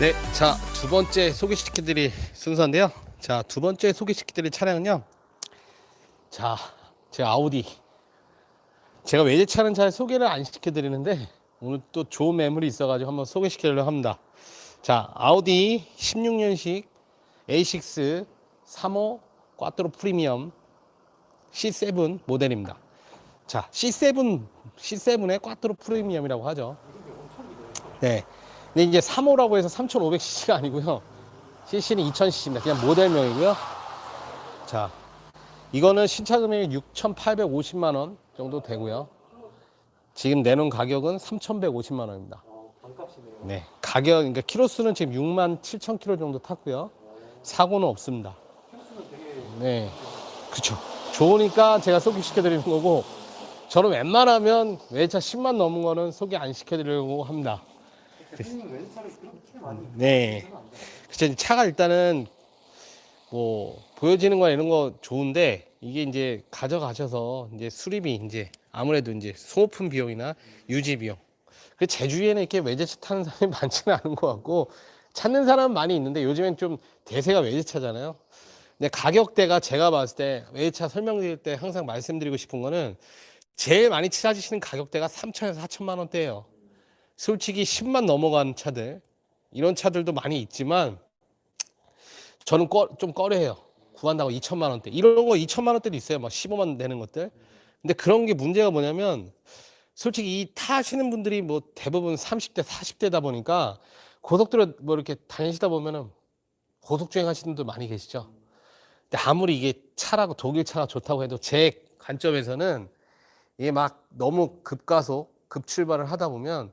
네, 자, 두 번째 소개시켜드릴 순서인데요. 자, 두 번째 소개시켜드릴 차량은요. 자, 제 아우디. 제가 외제차는 잘 소개를 안 시켜드리는데, 오늘 또 좋은 매물이 있어가지고 한번 소개시키려고 합니다. 자, 아우디 16년식 A6 3호 꽈트로 프리미엄 C7 모델입니다. 자, C7, C7의 꽈트로 프리미엄이라고 하죠. 네. 근데 이제 3호라고 해서 3500cc가 아니고요. CC는 2000cc입니다. 그냥 모델명이고요. 자, 이거는 신차 금액이 6,850만 원 정도 되고요. 지금 내놓은 가격은 3,150만 원입니다. 네. 가격, 그러니까 키로수는 지금 6만 7천 킬로 정도 탔고요. 사고는 없습니다. 네. 그쵸. 좋으니까 제가 소개시켜 드리는 거고, 저는 웬만하면 외차 10만 넘은 거는 소개 안 시켜 드리려고 합니다. 네. 그쵸. 차가 일단은 뭐 보여지는 거나 이런 거 좋은데 이게 이제 가져가셔서 이제 수리비 이제 아무래도 이제 소모품 비용이나 유지 비용. 그 제주에는 이렇게 외제차 타는 사람이 많지는 않은 것 같고 찾는 사람은 많이 있는데 요즘엔 좀 대세가 외제차잖아요. 근데 가격대가 제가 봤을 때 외제차 설명드릴 때 항상 말씀드리고 싶은 거는 제일 많이 찾으시는 가격대가 3천에서 4천만 원대예요. 솔직히 10만 넘어간 차들 이런 차들도 많이 있지만 저는 꺼, 좀 꺼려해요. 구한다고 2천만 원대. 이런 거 2천만 원대도 있어요. 막 15만 되는 것들. 근데 그런 게 문제가 뭐냐면 솔직히 이 타시는 분들이 뭐 대부분 30대, 40대다 보니까 고속도로 뭐 이렇게 다니시다 보면은 고속 주행 하시는 분들 많이 계시죠. 근데 아무리 이게 차라고 독일 차가 좋다고 해도 제 관점에서는 이게 막 너무 급가속, 급출발을 하다 보면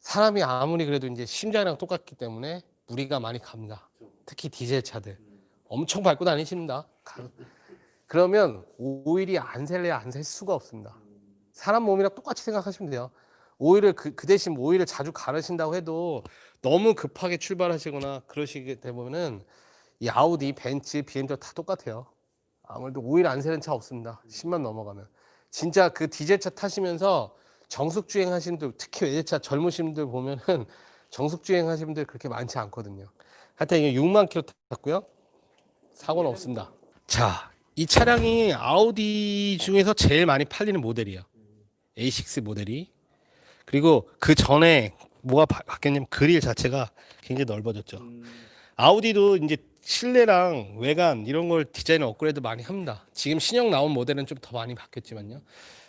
사람이 아무리 그래도 이제 심장이랑 똑같기 때문에 무리가 많이 갑니다. 특히 디젤 차들 엄청 밟고 다니십니다. 가- 그러면 오일이 안 셀래야 안 셀 수가 없습니다. 사람 몸이랑 똑같이 생각하시면 돼요. 오일을 그, 그 대신 오일을 자주 가르신다고 해도 너무 급하게 출발하시거나 그러시게 되면은 이 아우디, 벤츠, BMW 다 똑같아요. 아무래도 오일 안 새는 차 없습니다. 10만 넘어가면 진짜 그 디젤 차 타시면서 정숙 주행 하시는 분들 특히 외제차 젊으신 분들 보면은 정숙 주행 하시는 분들 그렇게 많지 않거든요. 하여튼 이게 6만 킬로 탔고요. 사고는 없습니다. 자, 이 차량이 아우디 중에서 제일 많이 팔리는 모델이에요. A6 모델이. 그리고 그 전에 뭐가 바- 바뀌었냐면 그릴 자체가 굉장히 넓어졌죠. 음, 아우디도 이제 실내랑 외관 이런 걸 디자인 업그레이드 많이 합니다. 지금 신형 나온 모델은 좀 더 많이 바뀌었지만요.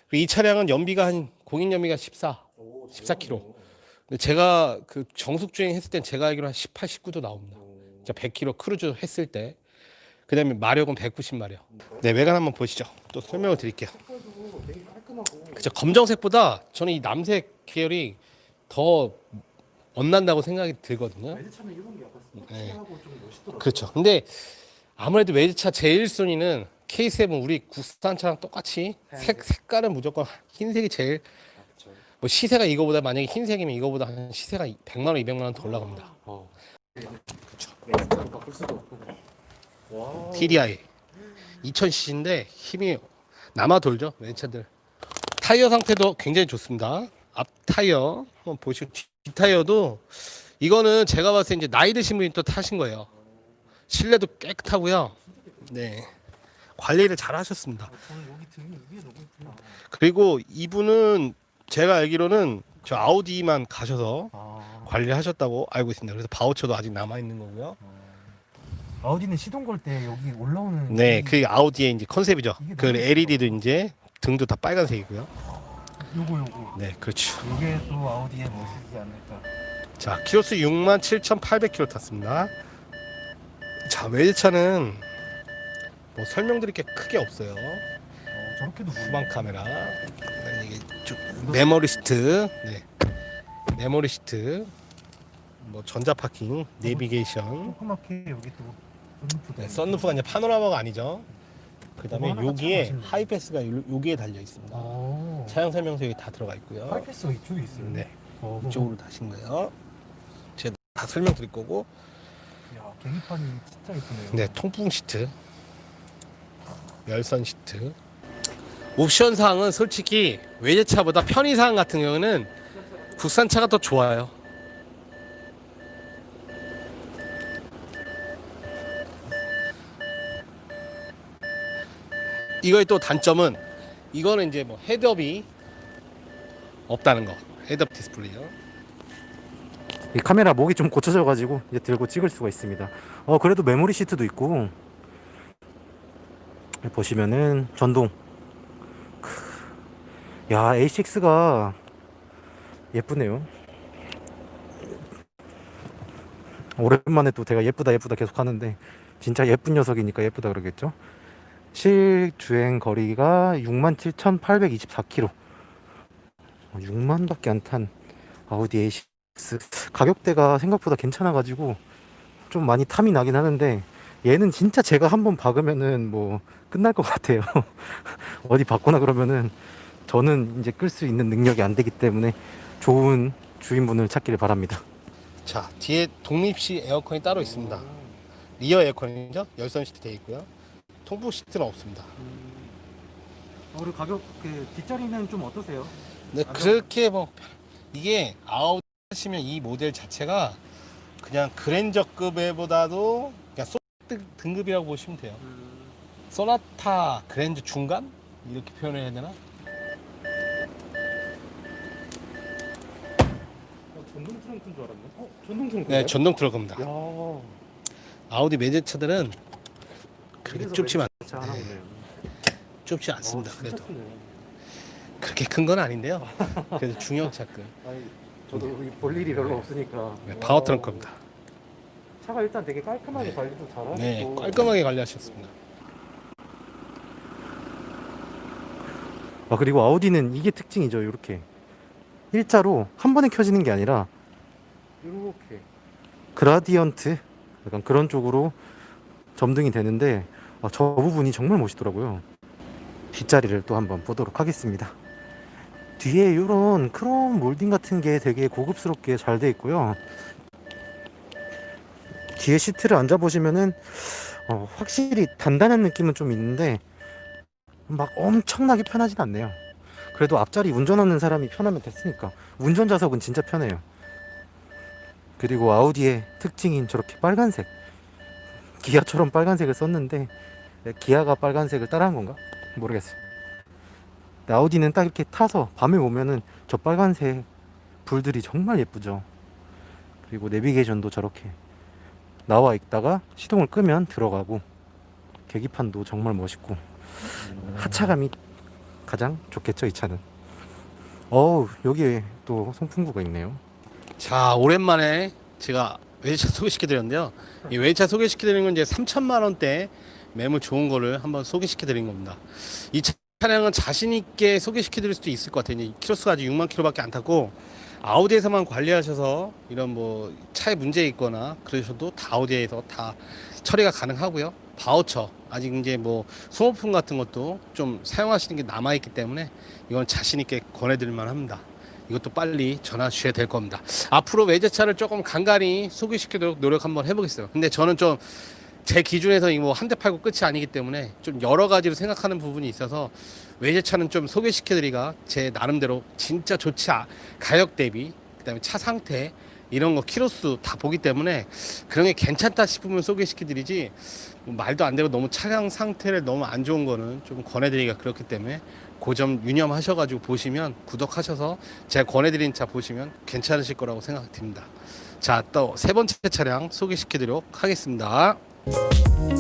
그리고 이 차량은 연비가 한 공인 연비가 14, 오, 14km. 근데 제가 그 정숙 주행 했을 땐 제가 알기로 한 18, 19도 나옵니다. 오, 자, 100km 크루즈 했을 때. 그다음에 마력은 190 마력. 네, 외관 한번 보시죠. 또 설명을 드릴게요. 그죠. 검정색보다 저는 이 남색 계열이 더 언난다고 생각이 들거든요. 약간 네. 그렇죠. 근데 아무래도 외제차 제일 순위는 K7 우리 국산차랑 똑같이 색 색깔은 무조건 흰색이 제일. 뭐 시세가 이거보다 만약에 흰색이면 이거보다 한 시세가 100만 원, 200만 원 더 올라갑니다. 어. 그렇죠. 외제차로 바꿀 수도 없고. 와. TDI 2000cc인데 힘이 남아 돌죠 외제차들. 타이어 상태도 굉장히 좋습니다. 앞 타이어 한번 보시고 뒤, 뒤 타이어도 이거는 제가 봤을 때 이제 나이 드신 분이 또 타신 거예요. 실내도 깨끗하고요. 네. 관리를 잘 하셨습니다. 아, 저는 여기 등이 이게 너무 이쁘다. 그리고 이분은 제가 알기로는 저 아우디만 가셔서 아. 관리를 하셨다고 알고 있습니다. 그래서 바우처도 아직 남아 있는 거고요. 아우디는 시동 걸 때 여기 올라오는 네, 이- 그 아우디의 이제 컨셉이죠. 그 LED도 이제 등도 다 빨간색이고요. 요거 요거 네, 그렇죠. 요게 또 아우디의 모습이지 않을까 자, 키로수 67,800km 탔습니다. 자, 외제차는 뭐 설명드릴 게 크게 없어요. 어, 저렇게도. 후방 카메라, 그다음에 이게 쭉 메모리 시트, 네, 메모리 시트, 뭐 전자 파킹, 내비게이션, 조그맣게 여기 또 네, 있고. 썬루프가 이제 파노라마가 아니죠. 그다음에 하나가 여기에 참. 하이패스가 요- 여기에 달려 있습니다. 어. 차량 설명서 여기 다 들어가 있고요. 하이패스가 이쪽에 있어요 네, 어, 이쪽으로 다신 거예요. 제가 다 설명드릴 거고, 야 계기판이 진짜 예쁘네요. 네, 통풍 시트. 열선 시트. 옵션 사항은 솔직히 외제차보다 편의 사항 같은 경우는 국산차가 더 좋아요. 이거의 또 단점은 이거는 이제 뭐 헤드업이 없다는 거. 헤드업 디스플레이요. 이 카메라 목이 좀 고쳐져 가지고 이제 들고 찍을 수가 있습니다. 어 그래도 메모리 시트도 있고 보시면은 전동. 크. 야 A6가 예쁘네요. 오랜만에 또 제가 예쁘다 예쁘다 계속 하는데 진짜 예쁜 녀석이니까 예쁘다 그러겠죠. 실주행 거리가 67,824km. 6만밖에 안 탄 아우디 A6 가격대가 생각보다 괜찮아가지고 좀 많이 탐이 나긴 하는데 얘는 진짜 제가 한번 박으면은 뭐 끝날 것 같아요. 어디 받거나 그러면은 저는 이제 끌 수 있는 능력이 안 되기 때문에 좋은 주인분을 찾기를 바랍니다. 자, 뒤에 독립식 에어컨이 따로 있습니다. 리어 에어컨이죠. 열선 시트 되어 있고요. 통풍 시트는 없습니다. 오늘 가격 그 뒷자리는 좀 어떠세요? 근데 아, 그렇게 뭐 이게 아우디 하시면 이 모델 자체가 그냥 그랜저급에보다도 그냥 소 등급이라고 보시면 돼요. 소나타 그랜저 중간 이렇게 표현해야 되나? 전동 트렁크인 줄 알았네. 어, 전동 트렁크. 네, 전동 트럭입니다. 야. 아우디 매제차들은 그렇게 좁지 않, 차 하나 보네요. 좁지 않습니다. 아, 진짜 그래도 크네. 그렇게 큰 건 아닌데요. 그래도 중형차급 아니, 저도 볼 일이 별로 없으니까. 네, 파워 트렁크입니다. 차가 일단 되게 깔끔하게 관리도 잘하고. 네, 깔끔하게 관리하셨습니다. 아 그리고 아우디는 이게 특징이죠. 이렇게 일자로 한 번에 켜지는 게 아니라 이렇게 그라디언트 약간 그런 쪽으로 점등이 되는데 아, 저 부분이 정말 멋있더라고요. 뒷자리를 또 한번 보도록 하겠습니다. 뒤에 이런 크롬 몰딩 같은 게 되게 고급스럽게 잘 돼 있고요. 뒤에 시트를 앉아 보시면은 어, 확실히 단단한 느낌은 좀 있는데 막 엄청나게 편하진 않네요. 그래도 앞자리 운전하는 사람이 편하면 됐으니까 운전자석은 진짜 편해요. 그리고 아우디의 특징인 저렇게 빨간색 기아처럼 빨간색을 썼는데 네, 기아가 빨간색을 따라한 건가 모르겠어요. 아우디는 딱 이렇게 타서 밤에 오면은 저 빨간색 불들이 정말 예쁘죠. 그리고 내비게이션도 저렇게 나와 있다가 시동을 끄면 들어가고 계기판도 정말 멋있고 하차감이 가장 좋겠죠 이 차는 어우 여기에 또 송풍구가 있네요 자, 오랜만에 제가 외제차 소개시켜드렸는데요. 이 외제차 소개시켜드리는 건 이제 3천만 원대 매물 좋은 거를 한번 소개시켜드린 겁니다. 이 차 량은 자신 있게 소개시켜 드릴 수도 있을 것 같아요. 키로수가 아직 6만 킬로밖에 안 탔고 아우디에서만 관리하셔서 이런 뭐 차에 문제 있거나 그러셔도 다 아우디에서 다 처리가 가능하고요. 바우처 아직 이제 뭐 소모품 같은 것도 좀 사용하시는 게 남아 있기 때문에 이건 자신 있게 권해드릴 만합니다. 이것도 빨리 전화 주셔야 될 겁니다. 앞으로 외제차를 조금 간간히 소개시키도록 노력 한번 해보겠어요. 근데 저는 좀 제 기준에서 이뭐 한 대 팔고 끝이 아니기 때문에 좀 여러 가지로 생각하는 부분이 있어서 외제차는 좀 소개시켜드리가 제 나름대로 진짜 좋지 아, 가격 대비 그다음에 차 상태 이런 거 키로수 다 보기 때문에 그런 게 괜찮다 싶으면 소개시켜드리지 뭐 말도 안 되고 너무 차량 상태를 너무 안 좋은 거는 좀 권해드리기가 그렇기 때문에 그 점 유념하셔가지고 보시면 구독하셔서 제가 권해드린 차 보시면 괜찮으실 거라고 생각됩니다. 자, 또 세 번째 차량 소개시켜드리도록 하겠습니다. Thank you